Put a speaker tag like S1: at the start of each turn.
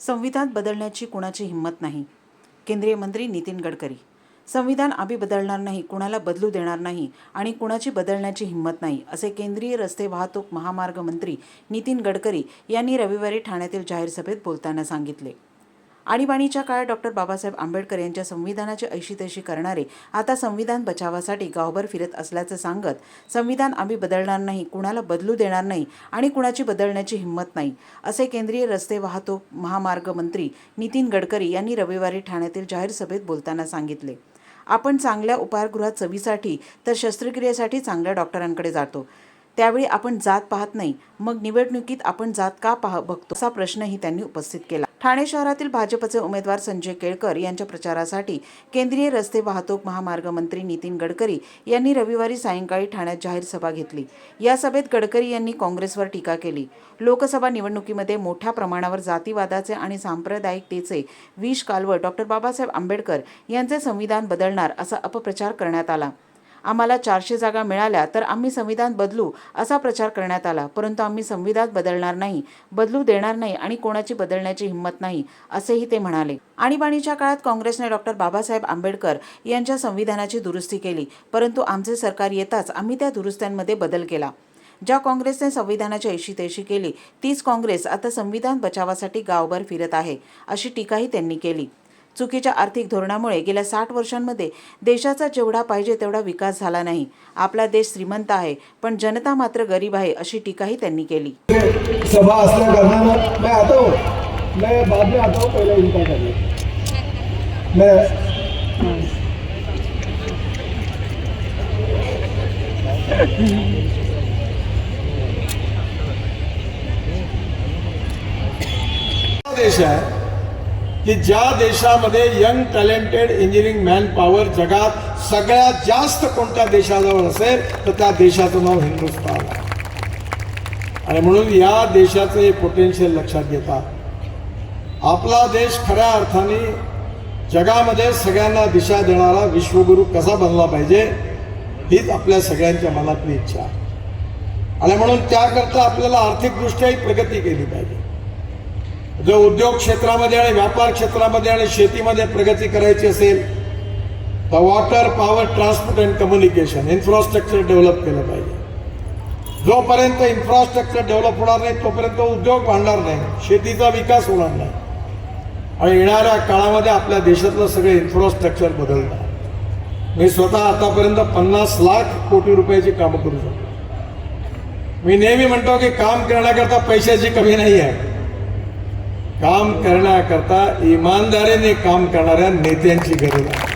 S1: संविधान बदलण्याची कुणाची हिंमत नाही. केंद्रीय मंत्री नितीन गडकरी. संविधान आम्ही बदलणार नाही कुणाला बदलू देणार नाही आणि कुणाची बदलण्याची हिंमत नाही असे केंद्रीय रस्ते वाहतूक महामार्ग मंत्री नितीन गडकरी यांनी रविवारी ठाण्यातील जाहीर सभेत बोलताना सांगितले. आणीबाणीच्या काळात डॉक्टर बाबासाहेब आंबेडकर यांच्या संविधानाची ऐशी तैशी करणारे आता संविधान बचावासाठी गावभर फिरत असल्याचं सांगत संविधान आम्ही बदलणार नाही कुणाला बदलू देणार नाही आणि कुणाची बदलण्याची हिंमत नाही असे केंद्रीय रस्ते वाहतूक महामार्ग मंत्री नितीन गडकरी यांनी रविवारी ठाण्यातील जाहीर सभेत बोलताना सांगितले. आपण चांगल्या उपाहारगृहात चवीसाठी तर शस्त्रक्रियेसाठी चांगल्या डॉक्टरांकडे जातो. त्यावेळी आपण जात पाहत नाही मग निवडणुकीत आपण जात का पाह बघतो असा प्रश्नही त्यांनी उपस्थित केला. ठाणे शहरातील भाजपचे उमेदवार संजय केळकर यांच्या प्रचारासाठी केंद्रीय रस्ते वाहतूक महामार्ग मंत्री नितीन गडकरी यांनी रविवारी सायंकाळी ठाण्यात जाहीर सभा घेतली. या सभेत गडकरी यांनी काँग्रेसवर टीका केली. लोकसभा निवडणुकीमध्ये मोठ्या प्रमाणावर जातीवादाचे आणि सांप्रदायिकतेचे विष कालवत डॉक्टर बाबासाहेब आंबेडकर यांचे संविधान बदलणार असा अपप्रचार करण्यात आला. आम्हाला चारशे जागा मिळाल्या तर आम्ही संविधान बदलू असा प्रचार करण्यात आला. परंतु आम्ही संविधान बदलणार नाही बदलू देणार नाही आणि कोणाची बदलण्याची हिंमत नाही असेही ते म्हणाले. आणीबाणीच्या काळात काँग्रेसने डॉक्टर बाबासाहेब आंबेडकर यांच्या संविधानाची दुरुस्ती केली परंतु आमचे सरकार येताच आम्ही त्या दुरुस्त्यांमध्ये बदल केला. ज्या काँग्रेसने संविधानाची ऐशी तैशी केली तीच काँग्रेस आता संविधान बचावासाठी गावभर फिरत आहे अशी टीकाही त्यांनी केली. चुकीच्या आर्थिक धोरणामुळे गेल्या साठ वर्षांमध्ये देशाचा जेवढा पाहिजे तेवढा विकास झाला नाही. आपला देश श्रीमंत आहे पण जनता मात्र गरीब आहे अशी टीकाही त्यांनी केली.
S2: सभा असल्या कारणानं मैं आता हूँ. मैं बाद में आता हूँ पहले इनका करिए मैं देश आहे. की ज्या देशामध्ये young talented engineering man power जगात सगळ्यात जास्त कोणत्या देशाजवळ असेल तर त्या देशाचं नाव हिंदुस्थान आहे. आणि म्हणून या देशाचं हे पोटेन्शियल लक्षात घेता. आपला देश खऱ्या अर्थाने जगामध्ये सगळ्यांना दिशा देणारा विश्वगुरू कसा बनला पाहिजे हीच आपल्या सगळ्यांच्या मनातली इच्छा आहे. आणि म्हणून त्याकरता आपल्याला आर्थिकदृष्ट्याही प्रगती केली पाहिजे. जर उद्योग क्षेत्रामध्ये आणि व्यापार क्षेत्रामध्ये आणि शेतीमध्ये प्रगती करायची असेल तर water power transport and communication infrastructure develop केलं पाहिजे. जोपर्यंत इन्फ्रास्ट्रक्चर डेव्हलप होणार नाही तोपर्यंत उद्योग वाढणार नाही शेतीचा विकास होणार नाही. आणि येणाऱ्या काळामध्ये आपल्या देशातलं सगळं इन्फ्रास्ट्रक्चर बदलणार. मी स्वतः आतापर्यंत पन्नास लाख कोटी रुपयाची कामं करू शकतो. मी नेहमी म्हणतो की काम करण्याकरता पैशाची कमी नाही आहे. काम करण्याकरता इमानदारीने काम करणाऱ्या नेत्यांची गरज आहे.